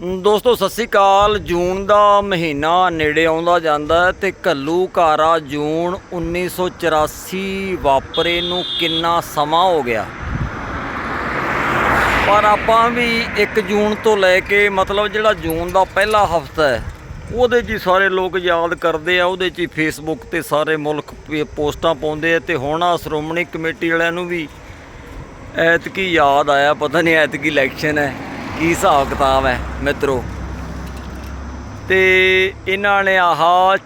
ਦੋਸਤੋ, ਸਤਿ ਸ੍ਰੀ ਅਕਾਲ। ਜੂਨ ਦਾ ਮਹੀਨਾ ਨੇੜੇ ਆਉਂਦਾ ਜਾਂਦਾ ਹੈ ਤੇ ਕੱਲੂ ਕਾਰਾ ਜੂਨ 1984 ਵਾਪਰੇ ਨੂੰ ਕਿੰਨਾ ਸਮਾਂ ਹੋ ਗਿਆ? ਪਰ ਆਪਾਂ ਵੀ 1 ਜੂਨ ਤੋਂ ਲੈ ਕੇ ਮਤਲਬ ਜਿਹੜਾ ਜੂਨ ਦਾ ਪਹਿਲਾ ਹਫਤਾ ਹੈ, ਉਹਦੇ 'ਚ ਹੀ ਸਾਰੇ ਲੋਕ ਯਾਦ ਕਰਦੇ ਆ, ਉਹਦੇ 'ਚ ਹੀ ਫੇਸਬੁੱਕ ਤੇ ਸਾਰੇ ਮੁਲਕ ਪੋਸਟਾਂ ਪਾਉਂਦੇ ਆ ਤੇ ਹੁਣ ਆ ਸ਼੍ਰੋਮਣੀ ਕਮੇਟੀ ਵਾਲਿਆਂ ਨੂੰ ਵੀ ਐਤਕੀ ਯਾਦ ਆਇਆ, ਪਤਾ ਨਹੀਂ ਐਤਕੀ ਇਲੈਕਸ਼ਨ ਹੈ। ਕੀ ਹਿਸਾਬ ਕਿਤਾਬ ਹੈ ਮਿੱਤਰੋ? ਤੇ ਇਹਨਾਂ ਨੇ ਆਹ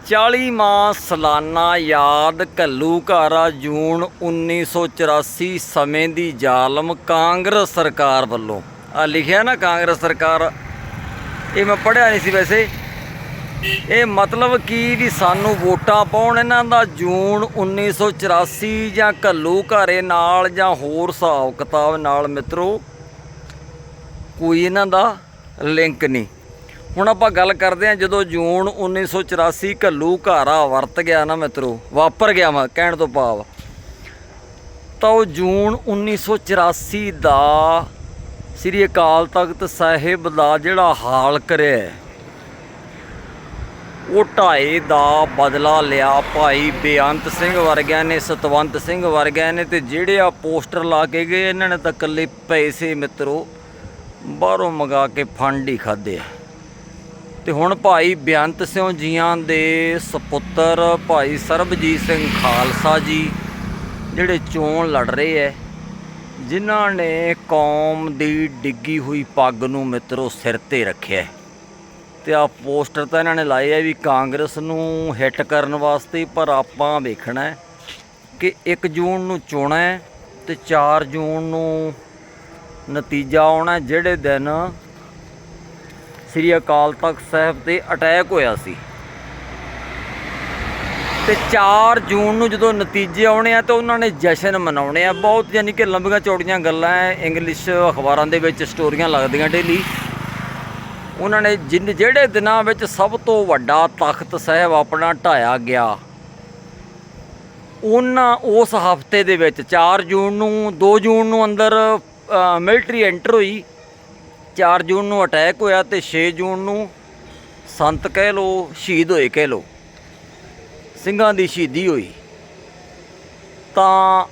40ਵਾਂ ਸਾਲਾਨਾ ਯਾਦ ਕੱਲੂ ਘਾਰਾ ਜੂਨ 1984 ਸਮੇਂ ਦੀ ਜ਼ਾਲਮ ਕਾਂਗਰਸ ਸਰਕਾਰ ਵੱਲੋਂ। ਆ ਲਿਖਿਆ ਨਾ ਕਾਂਗਰਸ ਸਰਕਾਰ। ਇਹ ਮੈਂ ਪੜਿਆ ਨਹੀਂ ਸੀ ਵੈਸੇ। ਇਹ ਮਤਲਬ ਕੀ ਵੀ ਸਾਨੂੰ ਵੋਟਾਂ ਪਾਉਣ ਇਹਨਾਂ ਦਾ ਜੂਨ 1984 ਜਾਂ ਘੱਲੂ ਘਾਰੇ ਨਾਲ ਜਾਂ ਹੋਰ ਹਿਸਾਬ ਕਿਤਾਬ ਨਾਲ ਮਿੱਤਰੋ? ਕੋਈ ਇਹਨਾਂ ਦਾ ਲਿੰਕ ਨਹੀਂ। ਹੁਣ ਆਪਾਂ ਗੱਲ ਕਰਦੇ ਹਾਂ ਜਦੋਂ ਜੂਨ 1984 ਘੱਲੂ ਘਾਰਾ ਵਰਤ ਗਿਆ ਨਾ ਮਿੱਤਰੋ, ਵਾਪਰ ਗਿਆ ਵਾ, ਕਹਿਣ ਤੋਂ ਭਾਵ। ਤਾਂ ਉਹ ਜੂਨ 1984 ਦਾ ਸ੍ਰੀ ਅਕਾਲ ਤਖਤ ਸਾਹਿਬ ਦਾ ਜਿਹੜਾ ਹਾਲ ਕਰਿਆ ਉਹ ਢਾਏ ਦਾ ਬਦਲਾ ਲਿਆ ਭਾਈ ਬੇਅੰਤ ਸਿੰਘ ਵਰਗਿਆਂ ਨੇ, ਸਤਵੰਤ ਸਿੰਘ ਵਰਗਿਆਂ ਨੇ ਤੇ ਜਿਹੜੇ ਆ ਪੋਸਟਰ ਲਾ ਕੇ ਗਏ, ਇਹਨਾਂ ਨੇ ਤਾਂ ਇਕੱਲੇ ਪੈਸੇ ਮਿੱਤਰੋ। ਬਾਹਰੋਂ ਮੰਗਾ ਕੇ ਫੰਡ ਹੀ ਖਾਦੇ ਆ ਤੇ ਹੁਣ ਭਾਈ ਬੇਅੰਤ ਸਿੰਘ ਜੀਆਂ ਦੇ ਸੁਪੁੱਤਰ ਭਾਈ ਸਰਬਜੀਤ ਸਿੰਘ ਖਾਲਸਾ ਜੀ, ਜਿਹੜੇ ਚੋਣ ਲੜ ਰਹੇ ਐ, ਜਿਨ੍ਹਾਂ ਨੇ ਕੌਮ ਦੀ ਡਿੱਗੀ ਹੋਈ ਪੱਗ ਨੂੰ ਮਿੱਤਰੋ ਸਿਰ ਤੇ ਰੱਖਿਆ ਹੈ। ਤੇ ਆ ਪੋਸਟਰ ਤਾਂ ਇਹਨਾਂ ਨੇ ਲਾਏ ਆ ਵੀ ਕਾਂਗਰਸ ਨੂੰ ਹਿੱਟ ਕਰਨ ਵਾਸਤੇ, ਪਰ ਆਪਾਂ ਵੇਖਣਾ ਕਿ 1 ਜੂਨ ਨੂੰ ਚੋਣਾਂ ਹੈ ਤੇ 4 ਜੂਨ ਨੂੰ ਨਤੀਜਾ ਆਉਣਾ ਜਿਹੜੇ ਦਿਨ ਸ੍ਰੀ ਅਕਾਲ ਤਖਤ ਸਾਹਿਬ ਤੇ ਅਟੈਕ ਹੋਇਆ ਸੀ। ਤੇ 4 ਜੂਨ ਨੂੰ ਜਦੋਂ ਨਤੀਜੇ ਆਉਣੇ ਆ ਤਾਂ ਉਹਨਾਂ ਨੇ ਜਸ਼ਨ ਮਨਾਉਣੇ ਆ। ਬਹੁਤ ਯਾਨੀ ਕਿ ਲੰਬੀਆਂ ਚੌੜੀਆਂ ਗੱਲਾਂ ਐ। ਇੰਗਲਿਸ਼ ਅਖਬਾਰਾਂ ਦੇ ਵਿੱਚ ਸਟੋਰੀਆਂ ਲੱਗਦੀਆਂ ਡੇਲੀ ਉਹਨਾਂ ਨੇ ਜਿਨ ਜਿਹੜੇ ਦਿਨਾਂ ਵਿੱਚ ਸਭ ਤੋਂ ਵੱਡਾ ਤਖਤ ਸਾਹਿਬ ਆਪਣਾ ਢਾਇਆ ਗਿਆ, ਉਹਨਾਂ ਉਸ ਹਫ਼ਤੇ ਦੇ ਵਿੱਚ 4 ਜੂਨ ਨੂੰ 2 ਜੂਨ ਨੂੰ ਅੰਦਰ ਮਿਲਟਰੀ ਐਂਟਰ ਹੋਈ। 4 ਜੂਨ ਨੂੰ ਅਟੈਕ ਹੋਇਆ ਤੇ 6 ਜੂਨ ਨੂੰ ਸੰਤ ਕਹਿ ਲੋ ਸ਼ਹੀਦ ਹੋਏ ਕਹਿ ਲੋ ਸਿੰਘਾਂ ਦੀ ਸ਼ਹੀਦੀ ਹੋਈ। ਤਾਂ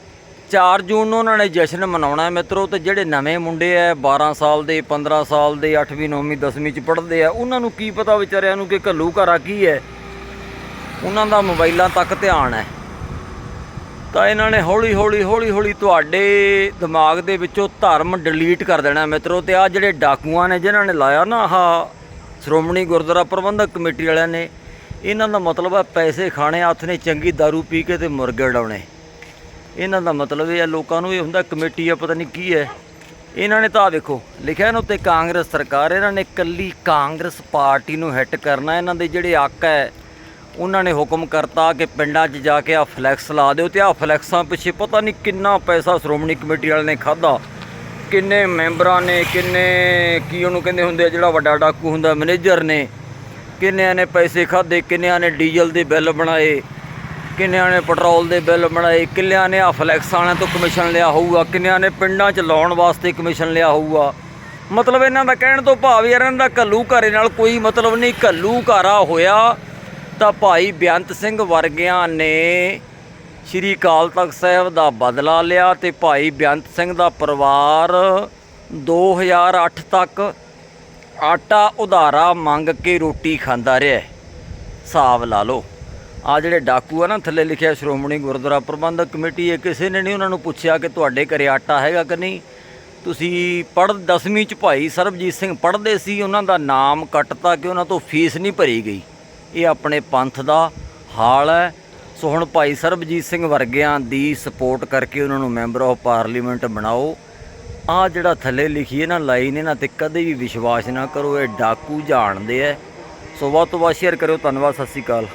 4 ਜੂਨ ਨੂੰ ਉਹਨਾਂ ਨੇ ਜਸ਼ਨ ਮਨਾਉਣਾ ਹੈ ਮਿੱਤਰੋ, ਤੇ ਜਿਹੜੇ ਨਵੇਂ ਮੁੰਡੇ ਐ 12 ਸਾਲ ਦੇ 15 ਸਾਲ ਦੇ 8ਵੀਂ 9ਵੀਂ 10ਵੀਂ ਚ ਪੜ੍ਹਦੇ ਆ, ਉਹਨਾਂ ਨੂੰ ਕੀ ਪਤਾ ਵਿਚਾਰਿਆਂ ਨੂੰ ਕਿ ਘੱਲੂ ਘਾਰਾ ਕੀ ਹੈ ਉਹਨਾਂ ਦਾ ਮੋਬਾਈਲਾਂ ਤੱਕ ਧਿਆਨ ਹੈ ਤਾਂ ਇਹਨਾਂ ਨੇ ਹੌਲੀ ਹੌਲੀ ਹੌਲੀ ਹੌਲੀ ਤੁਹਾਡੇ ਦਿਮਾਗ ਦੇ ਵਿੱਚੋਂ ਧਰਮ ਡਿਲੀਟ ਕਰ ਦੇਣਾ ਮਿੱਤਰੋ ਤੇ ਆ ਜਿਹੜੇ ਡਾਕੂਆਂ ਨੇ ਜਿਨ੍ਹਾਂ ਨੇ ਲਾਇਆ ਨਾ ਆਹ ਸ਼੍ਰੋਮਣੀ ਗੁਰਦੁਆਰਾ ਪ੍ਰਬੰਧਕ ਕਮੇਟੀ ਵਾਲਿਆਂ ਨੇ, ਇਹਨਾਂ ਦਾ ਮਤਲਬ ਹੈ ਪੈਸੇ ਖਾਣੇ, ਹੱਥ ਨੇ ਚੰਗੀ दारू ਪੀ ਕੇ ਤੇ ਮੁਰਗੇ ਉਡਾਉਣੇ। ਇਹਨਾਂ ਦਾ ਮਤਲਬ ਇਹ ਹੈ ਲੋਕਾਂ ਨੂੰ ਇਹ ਹੁੰਦਾ ਕਮੇਟੀ ਆ, ਪਤਾ ਨਹੀਂ ਕੀ ਹੈ। ਇਹਨਾਂ ਨੇ ਤਾਂ ਆਹ ਦੇਖੋ ਲਿਖਿਆ ਇਹਨਾਂ ਉੱਤੇ ਕਾਂਗਰਸ ਸਰਕਾਰ, ਇਹਨਾਂ ਨੇ ਕੱਲੀ ਕਾਂਗਰਸ ਪਾਰਟੀ ਨੂੰ ਹਿੱਟ ਕਰਨਾ, ਇਹਨਾਂ ਦੇ ਜਿਹੜੇ ਆਕਾ ਹੈ ਉਹਨਾਂ ਨੇ ਹੁਕਮ ਕਰਤਾ ਕਿ ਪਿੰਡਾਂ 'ਚ ਜਾ ਕੇ ਆ ਫਲੈਕਸ ਲਾ ਦਿਓ ਤੇ ਆ ਫਲੈਕਸਾਂ ਪਿੱਛੇ ਪਤਾ ਨਹੀਂ ਕਿੰਨਾ ਪੈਸਾ ਸ਼੍ਰੋਮਣੀ ਕਮੇਟੀ ਵਾਲੇ ਨੇ ਖਾਦਾ ਕਿੰਨੇ ਮੈਂਬਰਾਂ ਨੇ, ਕਿੰਨੇ ਕੀ ਉਹਨੂੰ ਕਹਿੰਦੇ ਹੁੰਦੇ ਆ, ਜਿਹੜਾ ਵੱਡਾ ਡਾਕੂ ਹੁੰਦਾ, ਮੈਨੇਜਰ ਨੇ। ਕਿੰਨਿਆਂ ਨੇ ਪੈਸੇ ਖਾਦੇ ਕਿੰਨਿਆਂ ਨੇ ਡੀਜ਼ਲ ਦੇ ਬਿੱਲ ਬਣਾਏ, ਕਿੰਨਿਆਂ ਨੇ ਪੈਟਰੋਲ ਦੇ ਬਿੱਲ ਬਣਾਏ, ਕਿੰਨਿਆਂ ਨੇ ਆ ਫਲੈਕਸ ਵਾਲਿਆਂ ਤੋਂ ਕਮਿਸ਼ਨ ਲਿਆ ਹੋਊਗਾ, ਕਿੰਨਿਆਂ ਨੇ ਪਿੰਡਾਂ 'ਚ ਲਾਉਣ ਵਾਸਤੇ ਕਮਿਸ਼ਨ ਲਿਆ ਹੋਊਗਾ। ਮਤਲਬ ਇਹਨਾਂ ਦਾ ਕਹਿਣ ਤੋਂ ਭਾਵ ਯਾਰ ਇਹਨਾਂ ਦਾ ਘੱਲੂ ਘਾਰੇ ਨਾਲ ਕੋਈ ਮਤਲਬ ਨਹੀਂ ਕੱਲੂ ਘਾਰਾ ਹੋਇਆ। ਤਾਂ ਭਾਈ ਬੇਅੰਤ ਸਿੰਘ ਵਰਗਿਆਂ ਨੇ ਸ਼੍ਰੀ ਅਕਾਲ ਤਖਤ ਸਾਹਿਬ ਦਾ ਬਦਲਾ ਲਿਆ ਤੇ ਭਾਈ ਬੇਅੰਤ ਸਿੰਘ ਦਾ ਪਰਿਵਾਰ 2008 ਤੱਕ ਆਟਾ ਉਧਾਰਾ ਮੰਗ ਕੇ ਰੋਟੀ ਖਾਂਦਾ ਰਿਹਾ ਹਿਸਾਬ ਲਾ ਲਓ। ਆ ਜਿਹੜੇ ਡਾਕੂ ਆ ਨਾ, ਥੱਲੇ ਲਿਖਿਆ ਸ਼੍ਰੋਮਣੀ ਗੁਰਦੁਆਰਾ ਪ੍ਰਬੰਧਕ ਕਮੇਟੀ, ਇਹ ਕਿਸੇ ਨੇ ਨਹੀਂ ਉਹਨਾਂ ਨੂੰ ਪੁੱਛਿਆ ਕਿ ਤੁਹਾਡੇ ਘਰੇ ਆਟਾ ਹੈਗਾ ਕਿ ਨਹੀਂ? ਤੁਸੀਂ ਪੜ੍ਹ 10ਵੀਂ ਚ ਭਾਈ ਸਰਬਜੀਤ ਸਿੰਘ ਪੜ੍ਹਦੇ ਸੀ, ਉਹਨਾਂ ਦਾ ਨਾਮ ਕੱਟਤਾ ਕਿ ਉਹਨਾਂ ਤੋਂ ਫੀਸ ਨਹੀਂ ਭਰੀ ਗਈ। ਇਹ ਆਪਣੇ ਪੰਥ ਦਾ ਹਾਲ ਹੈ। ਸੋ ਹੁਣ ਭਾਈ ਸਰਬਜੀਤ ਸਿੰਘ ਵਰਗਿਆਂ ਦੀ ਸਪੋਰਟ ਕਰਕੇ ਉਹਨਾਂ ਨੂੰ ਮੈਂਬਰ ਆਫ ਪਾਰਲੀਮੈਂਟ ਬਣਾਓ। ਆ ਜਿਹੜਾ ਥੱਲੇ ਲਿਖੀ ਹੈ ਨਾ ਲਾਈਨ, ਇਹਨਾਂ ਤੇ ਕਦੇ ਵੀ ਵਿਸ਼ਵਾਸ ਨਾ ਕਰੋ, ਇਹ ਡਾਕੂ ਜਾਣਦੇ ਐ ਸੋ ਵੱਧ ਤੋਂ ਵੱਧ ਸ਼ੇਅਰ ਕਰਿਓ। ਧੰਨਵਾਦ, ਸਤਿ ਸ਼੍ਰੀ ਅਕਾਲ।